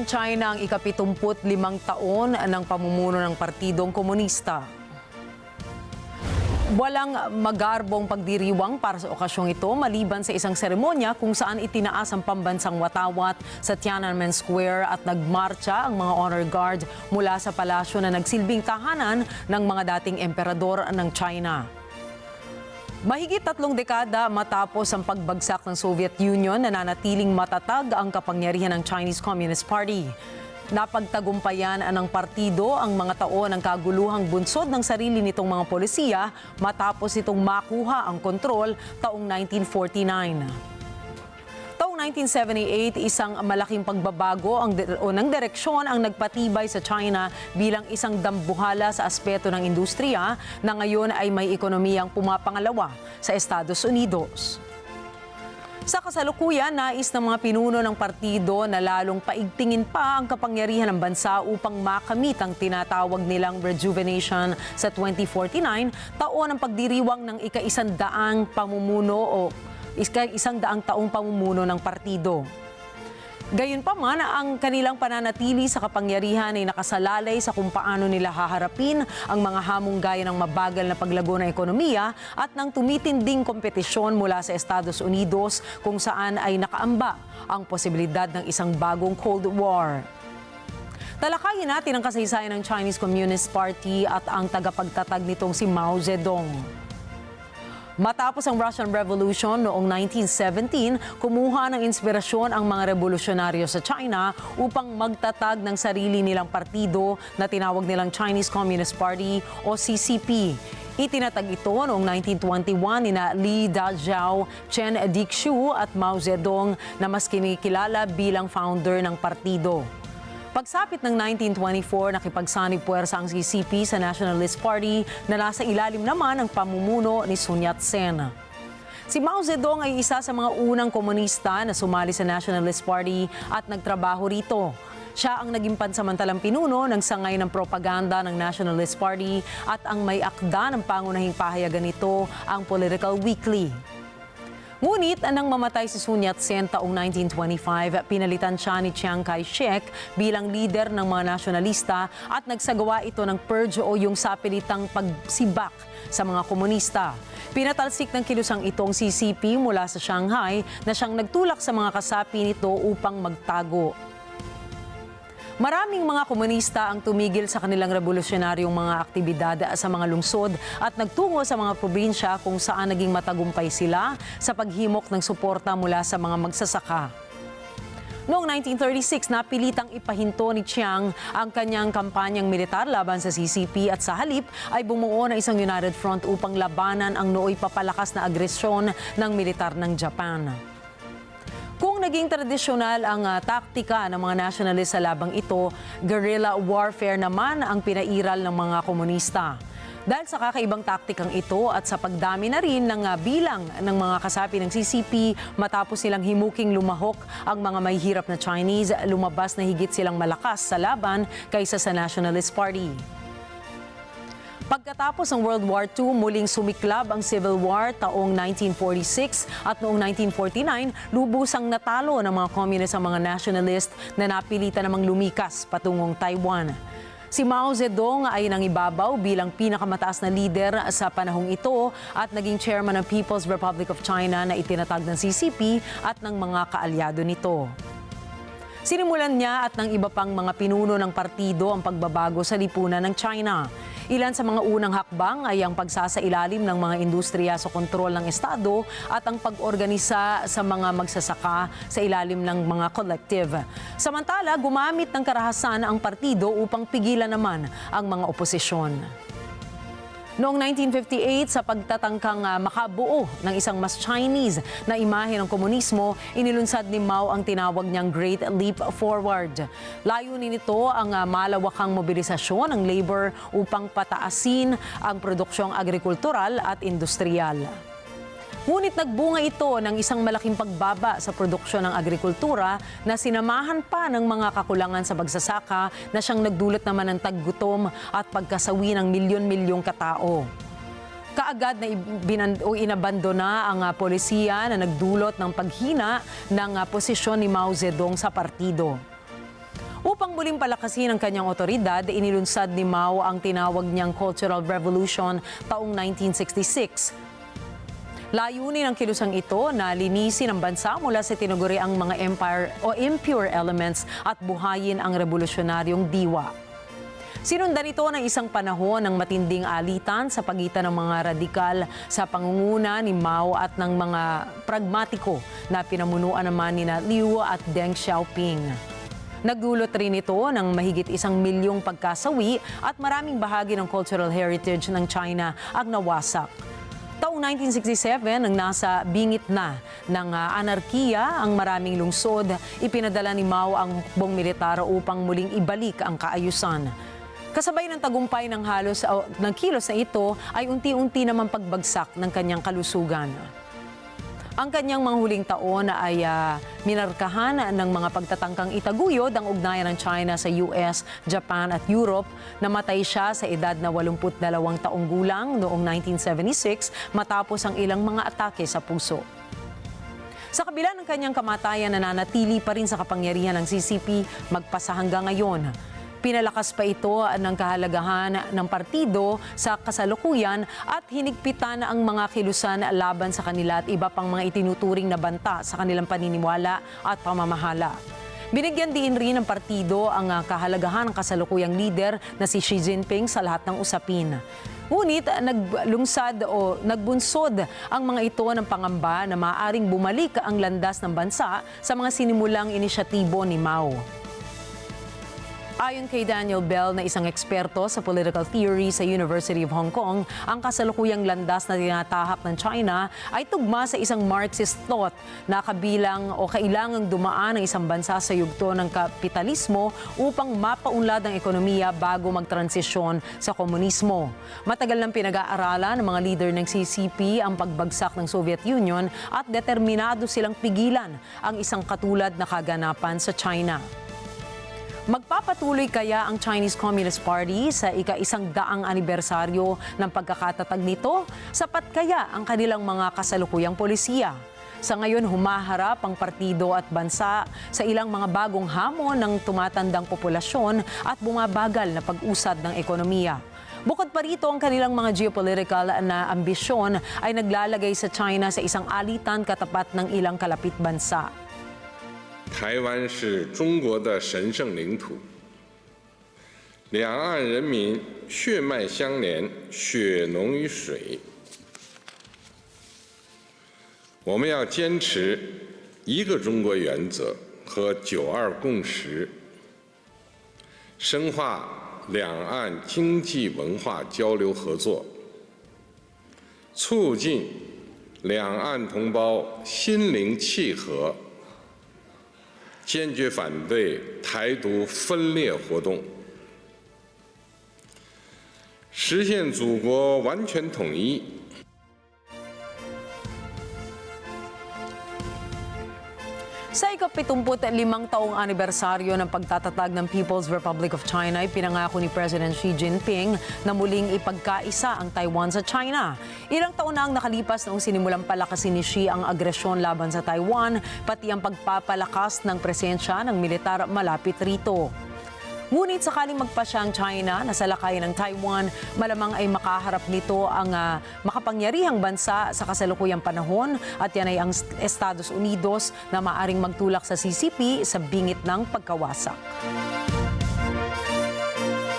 ng China ang ikapitumput limang taon ng pamumuno ng Partidong Komunista. Walang magarbong pagdiriwang para sa okasyong ito maliban sa isang seremonya kung saan itinaas ang pambansang watawat sa Tiananmen Square at nagmarcha ang mga honor guard mula sa palasyo na nagsilbing tahanan ng mga dating emperador ng China. Mahigit tatlong dekada matapos ang pagbagsak ng Soviet Union, nananatiling matatag ang kapangyarihan ng Chinese Communist Party. Napagtagumpayan ng partido ang mga taon ng kaguluhang bunsod ng sarili nitong mga polisiya matapos itong makuha ang kontrol taong 1949. Taong 1978, isang malaking pagbabago ang o ng direksyon ang nagpatibay sa China bilang isang dambuhala sa aspeto ng industriya na ngayon ay may ekonomiyang pumapangalawa sa Estados Unidos. Sa kasalukuyan, nais ng mga pinuno ng partido na lalong paigtingin pa ang kapangyarihan ng bansa upang makamit ang tinatawag nilang rejuvenation sa 2049, taon ng pagdiriwang ng ika-isang-daang pamumuno o ika-isang daang taong pamumuno ng partido. Gayunpaman, ang kanilang pananatili sa kapangyarihan ay nakasalalay sa kung paano nila haharapin ang mga hamong gaya ng mabagal na paglago ng ekonomiya at ng tumitinding kompetisyon mula sa Estados Unidos kung saan ay nakaamba ang posibilidad ng isang bagong Cold War. Talakayin natin ang kasaysayan ng Chinese Communist Party at ang tagapagtatag nitong si Mao Zedong. Matapos ang Russian Revolution noong 1917, kumuha ng inspirasyon ang mga revolusyonaryo sa China upang magtatag ng sarili nilang partido na tinawag nilang Chinese Communist Party o CCP. Itinatag ito noong 1921 ni na Li Dajiao, Chen Dixiu at Mao Zedong na mas kinikilala bilang founder ng partido. Pagsapit ng 1924, nakipagsanib puwersa ang CCP sa Nationalist Party na nasa ilalim naman ang pamumuno ni Sun Yat-sen. Si Mao Zedong ay isa sa mga unang komunista na sumali sa Nationalist Party at nagtrabaho rito. Siya ang naging pansamantalang pinuno ng sangay ng propaganda ng Nationalist Party at ang may akda ng pangunahing pahayagan nito, ang Political Weekly. Ngunit nang mamatay si Sun Yat-sen taong 1925, pinalitan siya ni Chiang Kai-shek bilang leader ng mga nasyonalista at nagsagawa ito ng purge o yung sapilitang pagsibak sa mga komunista. Pinatalsik ng kilusang itong CCP mula sa Shanghai na siyang nagtulak sa mga kasapi nito upang magtago. Maraming mga komunista ang tumigil sa kanilang revolusyonaryong mga aktibidad sa mga lungsod at nagtungo sa mga probinsya kung saan naging matagumpay sila sa paghimok ng suporta mula sa mga magsasaka. Noong 1936, napilitang ipahinto ni Chiang ang kanyang kampanyang militar laban sa CCP at sa halip ay bumuo ng isang United Front upang labanan ang nooy papalakas na agresyon ng militar ng Japan. Naging tradisyonal ang ah, taktika ng mga nationalist sa labang ito, guerrilla warfare naman ang pinairal ng mga komunista. Dahil sa kakaibang taktikang ito at sa pagdami na rin ng ah, bilang ng mga kasapi ng CCP matapos silang himuking lumahok ang mga may hirap na Chinese, lumabas na higit silang malakas sa laban kaysa sa Nationalist Party. Pagkatapos ng World War II, muling sumiklab ang Civil War taong 1946 at noong 1949, lubusang natalo ng mga communist ang mga nationalist na napilitan namang lumikas patungong Taiwan. Si Mao Zedong ay nangibabaw bilang pinakamataas na leader sa panahong ito at naging chairman ng People's Republic of China na itinatag ng CCP at ng mga kaalyado nito. Sinimulan niya at ng iba pang mga pinuno ng partido ang pagbabago sa lipunan ng China. Ilan sa mga unang hakbang ay ang pagsasailalim ng mga industriya sa kontrol ng Estado at ang pag-organisa sa mga magsasaka sa ilalim ng mga collective. Samantala, gumamit ng karahasan ang partido upang pigilan naman ang mga oposisyon. Noong 1958, sa pagtatangkang ah, makabuo ng isang mas Chinese na imahe ng komunismo, inilunsad ni Mao ang tinawag niyang Great Leap Forward. Layunin nito ang ah, malawakang mobilisasyon ng labor upang pataasin ang produksyong agrikultural at industrial. Ngunit nagbunga ito ng isang malaking pagbaba sa produksyon ng agrikultura na sinamahan pa ng mga kakulangan sa pagsasaka na siyang nagdulot naman ng taggutom at pagkasawi ng milyon-milyong katao. Kaagad na o inabandona ang ah, polisiya na nagdulot ng paghina ng ah, posisyon ni Mao Zedong sa partido. Upang muling palakasin ang kanyang otoridad, inilunsad ni Mao ang tinawag niyang Cultural Revolution taong 1966. Layunin ng kilusang ito na linisin ang bansa mula sa tinuguriang mga empire o impure elements at buhayin ang revolusyonaryong diwa. Sinundan ito ng isang panahon ng matinding alitan sa pagitan ng mga radikal sa pangunguna ni Mao at ng mga pragmatiko na pinamunuan naman ni Liu at Deng Xiaoping. Nagdulot rin ito ng mahigit isang milyong pagkasawi at maraming bahagi ng cultural heritage ng China ang nawasak. Taong 1967, nang nasa bingit na ng ah, anarkiya ang maraming lungsod, ipinadala ni Mao ang bong militar upang muling ibalik ang kaayusan. Kasabay ng tagumpay ng halos o, ng kilos na ito ay unti-unti naman pagbagsak ng kanyang kalusugan. Ang kanyang mga huling taon ay ah, minarkahan ng mga pagtatangkang itaguyod ang ugnayan ng China sa US, Japan at Europe. Namatay siya sa edad na 82 taong gulang noong 1976 matapos ang ilang mga atake sa puso. Sa kabila ng kanyang kamatayan, nananatili pa rin sa kapangyarihan ng CCP magpasa hanggang ngayon. Pinalakas pa ito ng kahalagahan ng partido sa kasalukuyan at hinigpitan ang mga kilusan laban sa kanila at iba pang mga itinuturing na banta sa kanilang paniniwala at pamamahala. Binigyan din rin ng partido ang ah, kahalagahan ng kasalukuyang leader na si Xi Jinping sa lahat ng usapin. Ngunit naglungsad o nagbunsod ang mga ito ng pangamba na maaring bumalik ang landas ng bansa sa mga sinimulang inisyatibo ni Mao. Ayon kay Daniel Bell na isang eksperto sa political theory sa University of Hong Kong, ang kasalukuyang landas na tinatahak ng China ay tugma sa isang Marxist thought na kabilang o kailangang dumaan ng isang bansa sa yugto ng kapitalismo upang mapaunlad ang ekonomiya bago magtransisyon sa komunismo. Matagal nang pinag-aaralan ng mga leader ng CCP ang pagbagsak ng Soviet Union at determinado silang pigilan ang isang katulad na kaganapan sa China. Magpapatuloy kaya ang Chinese Communist Party sa ika-isang daang anibersaryo ng pagkakatatag nito? Sapat kaya ang kanilang mga kasalukuyang polisiya? Sa ngayon, humaharap ang partido at bansa sa ilang mga bagong hamon ng tumatandang populasyon at bumabagal na pag-usad ng ekonomiya. Bukod pa rito, ang kanilang mga geopolitical na ambisyon ay naglalagay sa China sa isang alitan katapat ng ilang kalapit bansa. 台湾是中国的神圣领土，两岸人民血脉相连，血浓于水。我们要坚持一个中国原则和“九二共识”，深化两岸经济文化交流合作，促进两岸同胞心灵契合。坚决反对台独分裂活动，实现祖国完全统一。Sa ikapitumput limang taong anibersaryo ng pagtatatag ng People's Republic of China, pinangako ni President Xi Jinping na muling ipagkaisa ang Taiwan sa China. Ilang taon na ang nakalipas noong sinimulang palakasin ni Xi ang agresyon laban sa Taiwan, pati ang pagpapalakas ng presensya ng militar malapit rito. Ngunit sakaling magpasya ang China na salakayin ng Taiwan, malamang ay makaharap nito ang ah, makapangyarihang bansa sa kasalukuyang panahon at yan ay ang Estados Unidos na maaring magtulak sa CCP sa bingit ng pagkawasak.